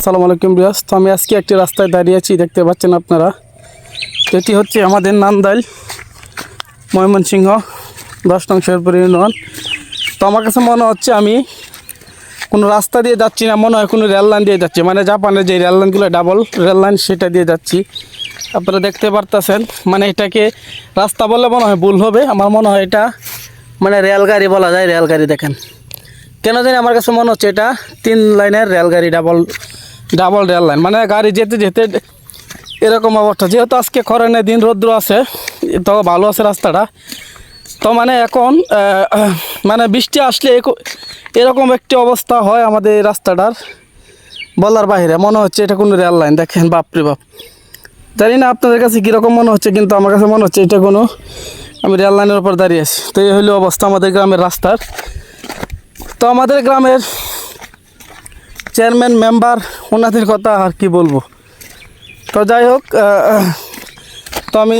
আসসালামু আলাইকুম রিয়াজ তো আমি আজকে একটি রাস্তায় দাঁড়িয়ে আছি, দেখতে পাচ্ছেন আপনারা। এটি হচ্ছে আমাদের নান্দাইল, ময়মনসিংহ, দশ নং শেরপুর ইউনিয়ন। তো আমার কাছে মনে হচ্ছে আমি কোনো রাস্তা দিয়ে যাচ্ছি না, মনে হয় কোনো রেল লাইন দিয়ে যাচ্ছি। মানে জাপানের যে রেল লাইনগুলো, ডাবল রেল লাইন, সেটা দিয়ে যাচ্ছি। আপনারা দেখতে পারতেছেন মানে এটাকে রাস্তা বললে মনে হয় ভুল হবে। আমার মনে হয় এটা মানে রেলগাড়ি বলা যায়, রেলগাড়ি দেখেন। কেন জানি আমার কাছে মনে হচ্ছে এটা তিন লাইনের রেলগাড়ি, ডাবল ডাবল রেল লাইন। মানে গাড়ি যেতে যেতে এরকম অবস্থা। যেহেতু আজকে খরানের দিন রৌদ্র আছে, তো ভালো আছে রাস্তাটা। তো মানে এখন মানে বৃষ্টি আসলে এরক- এরকম একটি অবস্থা হয় আমাদের এই রাস্তাটার। বলার বাইরে, মনে হচ্ছে এটা কোনো রেল লাইন। দেখেন, বাপরে বাপ। জানি না আপনাদের কাছে কীরকম মনে হচ্ছে, কিন্তু আমার কাছে মনে হচ্ছে এটা কোনো আমি রেল লাইনের উপর দাঁড়িয়ে আছি। তো এই হলো অবস্থা আমাদের গ্রামের রাস্তার। তো আমাদের গ্রামের চেয়ারম্যান, মেম্বার, ওনাদের কথা আর কি বলব। তো যাই হোক তো আমি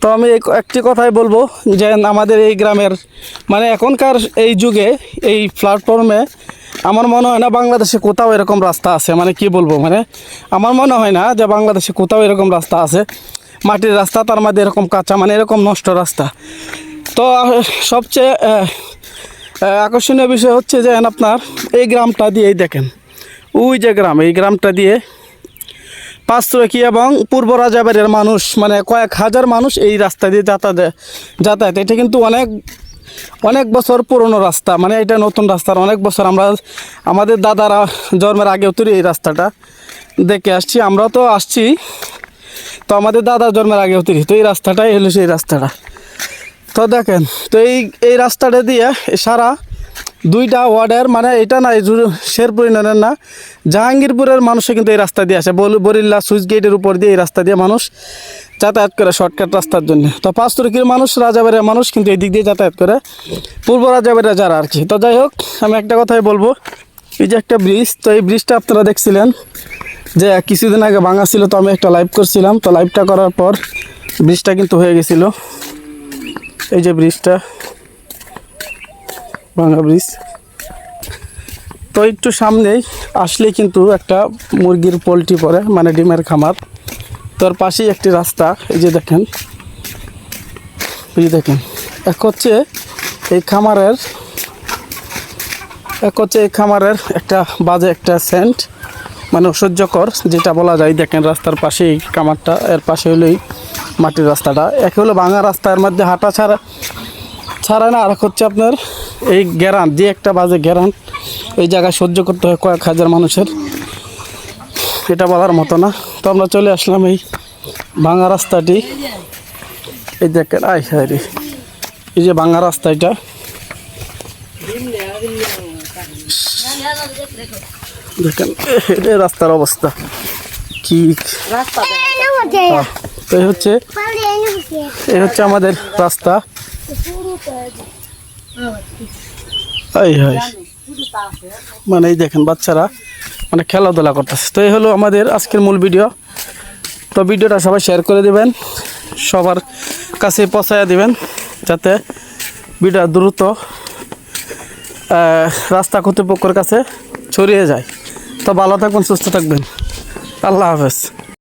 তো আমি একটি কথাই বলব যে আমাদের এই গ্রামের মানে এখনকার এই যুগে, এই প্ল্যাটফর্মে আমার মনে হয় না বাংলাদেশে কোথাও এরকম রাস্তা আছে। মানে কি বলব মানে আমার মনে হয় না যে বাংলাদেশে কোথাও এরকম রাস্তা আছে। মাটির রাস্তা, তার মধ্যে এরকম কাঁচা মানে এরকম নষ্ট রাস্তা। তো সবচেয়ে আকর্ষণীয় বিষয় হচ্ছে যে আপনার এই গ্রামটা দিয়েই দেখেন। ওই যে গ্রাম, এই গ্রামটা দিয়ে পাঁচতরকি এবং পূর্ব রাজাবাড়ির মানুষ মানে কয়েক হাজার মানুষ এই রাস্তা দিয়ে যাতায়াত যাতায়াত। এটা কিন্তু অনেক অনেক বছর পুরনো রাস্তা মানে এটা নতুন রাস্তার অনেক বছর আমরা, আমাদের দাদারা জন্মের আগেও তৈরি এই রাস্তাটা দেখে আসছি আমরা তো আসছি, তো আমাদের দাদার জন্মের আগেও তৈরি তো এই রাস্তাটাই হলো সেই রাস্তাটা। তো দেখেন। তো এই এই রাস্তাটা দিয়ে সারা দুইটা ওয়ার্ডের মানে এটা না শেরপুর ইউনিয়নের না, জাহাঙ্গীরপুরের মানুষে কিন্তু এই রাস্তা দিয়ে আসে। বরিল্লা সুইচ গেটের উপর দিয়ে এই রাস্তা দিয়ে মানুষ যাতায়াত করে শর্টকাট রাস্তার জন্য। তো পাঁচ তারিখের মানুষ রাজাবাড়ির মানুষ কিন্তু এই দিক দিয়ে যাতায়াত করে। পূর্ব রাজাবাড়িয়া যারা আর কি। তো যাই হোক, আমি একটা কথাই বলব। এই যে একটা ব্রিজ, তো এই ব্রিজটা আপনারা দেখছিলেন যে কিছুদিন আগে ভাঙা ছিল, তো আমি একটা লাইভ করছিলাম। তো লাইভটা করার পর ব্রিজটা কিন্তু হয়ে গেছিল। এই যে ব্রিজটা, ভাঙা ব্রিজ। তো একটু সামনেই আসলেই কিন্তু একটা মুরগির পোলট্রি পরে মানে ডিমের খামার। তোর পাশেই একটি রাস্তা, এই যে দেখেন। এই দেখেন, এক হচ্ছে এই খামারের, এক হচ্ছে এই খামারের একটা বাজে একটা সেন্ট মানে অসহ্যকর, যেটা বলা যায়, দেখেন রাস্তার পাশেই খামারটা, এর পাশে হলো এই মাটির রাস্তাটা। এক হলো ভাঙা রাস্তার মধ্যে হাঁটা ছাড়া ছাড়া না আর এক হচ্ছে আপনার এই গ্যারান যে একটা বাজে গ্যারান এই জায়গায় সহ্য করতে হয় কয়েক হাজার মানুষের। এটা বলার মতো না। তো আমরা চলে আসলাম এই ভাঙা রাস্তাটি। এই দেখেন আই হ্যাঁ এই যে ভাঙা রাস্তা এটা। দেখেন এটা রাস্তার অবস্থা। কি আহ, তো এই হচ্ছে এই হচ্ছে আমাদের রাস্তা। মানে এই দেখেন বাচ্চারা মানে খেলাধুলা করতেছে। তো এই হলো আমাদের আজকের মূল ভিডিও। তো ভিডিওটা সবাই শেয়ার করে দিবেন, সবার কাছে পৌঁছায়া দিবেন, যাতে ভিডিও দ্রুত রাস্তা কর্তৃপক্ষের কাছে ছড়িয়ে যায়। তো ভালো থাকবেন, সুস্থ থাকবেন। আল্লাহ হাফেজ।